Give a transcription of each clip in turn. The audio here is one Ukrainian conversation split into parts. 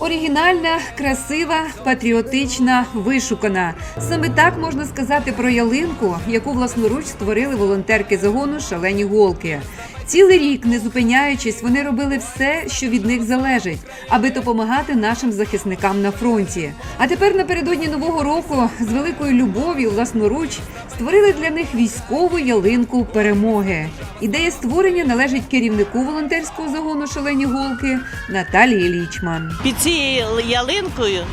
Оригінальна, красива, патріотична, вишукана. Саме так можна сказати про ялинку, яку власноруч створили волонтерки загону Шалені голки. Цілий рік, не зупиняючись, вони робили все, що від них залежить, аби допомагати нашим захисникам на фронті. А тепер напередодні нового року з великою любов'ю власноруч створили для них військову ялинку перемоги. Ідея створення належить керівнику волонтерського загону Шалені голки Наталії Лічман. Під цією ялинкою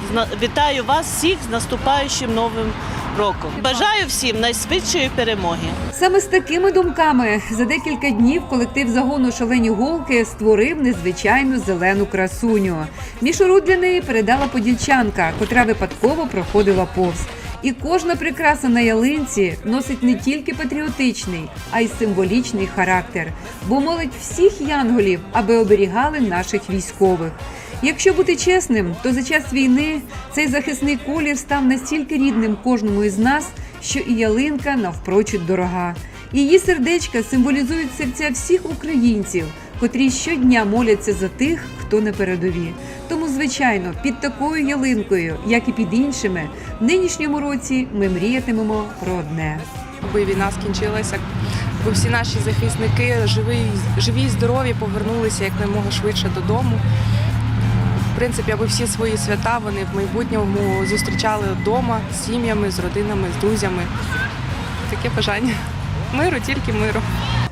вітаю вас всіх з наступаючим новим роком. Бажаю всім найшвидшої перемоги. Саме з такими думками за декілька днів колектив загону Шалені голки створив незвичайну зелену красуню. Мішуру для неї передала подільчанка, котра випадково проходила повз. І кожна прикраса на ялинці носить не тільки патріотичний, а й символічний характер, бо молить всіх янголів, аби оберігали наших військових. Якщо бути чесним, то за час війни цей захисний колір став настільки рідним кожному із нас, що і ялинка навпрочуд дорога. Її сердечка символізують серця всіх українців, котрі щодня моляться за тих, хто на передові. Тому, звичайно, під такою ялинкою, як і під іншими, в нинішньому році ми мріятимемо про одне. аби війна скінчилася, аби всі наші захисники живі, живі і здорові повернулися якомога швидше додому. В принципі, аби всі свої свята вони в майбутньому зустрічали вдома з сім'ями, з родинами, з друзями. Таке бажання. Миру, тільки миру.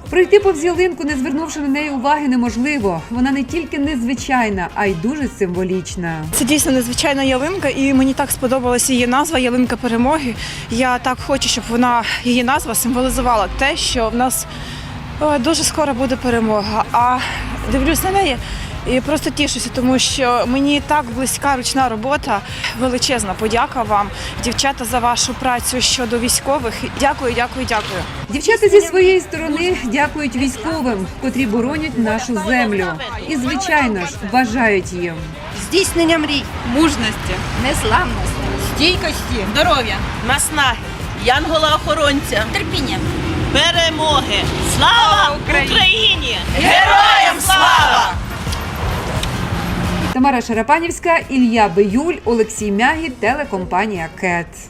Пройти повз ялинку, не звернувши на неї уваги, неможливо. Вона не тільки незвичайна, а й дуже символічна. Це дійсно незвичайна ялинка, і мені так сподобалася її назва Ялинка перемоги. Я так хочу, щоб вона її назва символізувала те, що в нас е, дуже скоро буде перемога. А дивлюсь на неї і просто тішуся, тому що мені так близька ручна робота. Величезна подяка вам, дівчата, за вашу працю щодо військових. Дякую, дякую, дякую. Дівчата зі своєї сторони дякують військовим, котрі боронять нашу землю. І, звичайно ж, бажають їм. здійснення мрій, мужності, незламності, стійкості, здоров'я, Наснаги, янгола-охоронця, терпіння. перемоги. Слава Україні! Тамара Шарапанівська, Ілья Биюль, Олексій Мягі, телекомпанія Кет.